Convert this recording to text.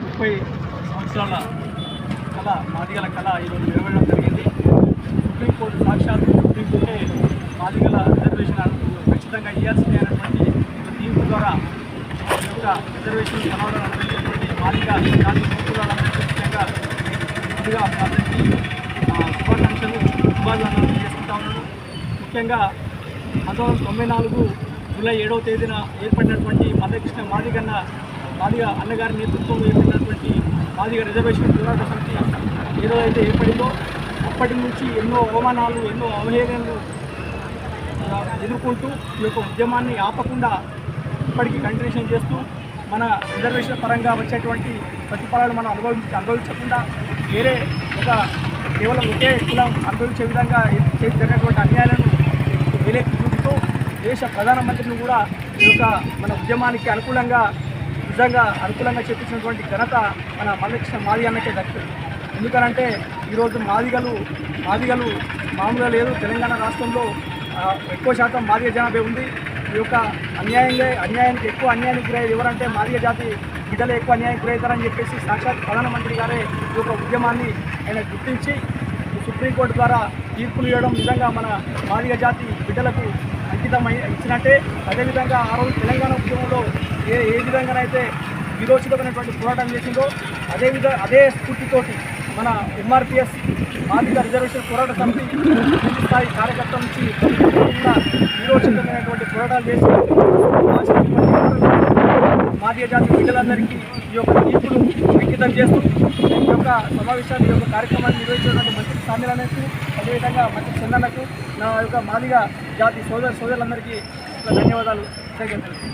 ముప్పై సంవత్సరాల కళ మాదిగల కళ ఈరోజు నెరవేరడం జరిగింది. సుప్రీంకోర్టు సాక్షాత్ సుప్రీంకోర్టే మాదిగల రిజర్వేషన్ ఖచ్చితంగా ఇవ్వాల్సిందే అనేటువంటి తీర్పు ద్వారా యొక్క రిజర్వేషన్ కలవడం అనేటువంటి మాదిగ జాతి సోదరులందరికీ ముఖ్యంగా ముందుగా అందరికీ ఆ, శుభాకాంక్షలు శుభాకాంక్షలు చేసుకుంటా ఉన్నాను. ముఖ్యంగా పంతొమ్మిది వందల తొంభై నాలుగు జూలై ఏడవ తేదీన ఏర్పడినటువంటి మల్లకృష్ణ మాదిగన్న మాదిగ అన్నగారి నేతృత్వంలో ఏర్పడినటువంటి మాదిగ రిజర్వేషన్ పోరాట సమితి ఏదైతే ఏర్పడిందో అప్పటి నుంచి ఎన్నో అవమానాలు ఎన్నో అవహేళనలు ఎదుర్కొంటూ ఈ యొక్క ఉద్యమాన్ని ఆపకుండా ఇప్పటికీ కంటిన్యూషన్ చేస్తూ మన రిజర్వేషన్ పరంగా వచ్చేటువంటి ప్రతిఫలాలు మనం అనుభవించ అనుభవించకుండా వేరే ఒక కేవలం ఒకే కులం అనుభవించే విధంగా జరిగినటువంటి అన్యాయాలను వేలెత్తి చూపుతూ దేశ ప్రధానమంత్రిని కూడా ఈ యొక్క మన ఉద్యమానికి అనుకూలంగా నిజంగా అనుకూలంగా చెప్పించినటువంటి ఘనత మన మల్లకృష్ణ మాది అన్నకే దక్కుతుంది ఎందుకనంటే ఈరోజు మాదిగలు మాదిగలు మామూలుగా లేదు. తెలంగాణ రాష్ట్రంలో ఎక్కువ శాతం మాదిగ జనాభా ఉంది. ఈ యొక్క అన్యాయంగా అన్యాయానికి ఎక్కువ అన్యాయానికి గురయ్యేది ఎవరంటే మాదిగ జాతి బిడ్డలు ఎక్కువ అన్యాయం గురవుతారని చెప్పేసి సాక్షాత్ ప్రధానమంత్రి గారే ఈ యొక్క ఉద్యమాన్ని ఆయన గుర్తించి సుప్రీంకోర్టు ద్వారా తీర్పులు ఇవ్వడం నిజంగా మన బాలిక జాతి బిడ్డలకు అంకితం అయి- ఇచ్చినట్టే. అదేవిధంగా ఆ రోజు తెలంగాణ ఉద్యమంలో ఏ ఏ విధంగానైతే విరోచితమైనటువంటి పోరాటం చేసిందో అదేవిధంగా అదే స్ఫూర్తితోటి మన ఎంఆర్పిఎస్ మాదిగ రిజర్వేషన్ పోరాట సమితి స్థాయి కార్యకర్త నుంచి విరోచితమైనటువంటి పోరాటాలు చేసి మాదీయ జాతి బిడ్డలందరికీ ఈ యొక్క తీర్పులు అంకితం చేస్తూ యొక్క సమావేశాన్ని ఈ యొక్క కార్యక్రమాన్ని నిర్వహించినటువంటి మంత్రి సామిలన్నకు అదేవిధంగా మంత్రి చందన్నకు నా యొక్క మాదిగా జాతి సోదర సోదరులందరికీ ధన్యవాదాలు. తెలియజేస్తున్నాను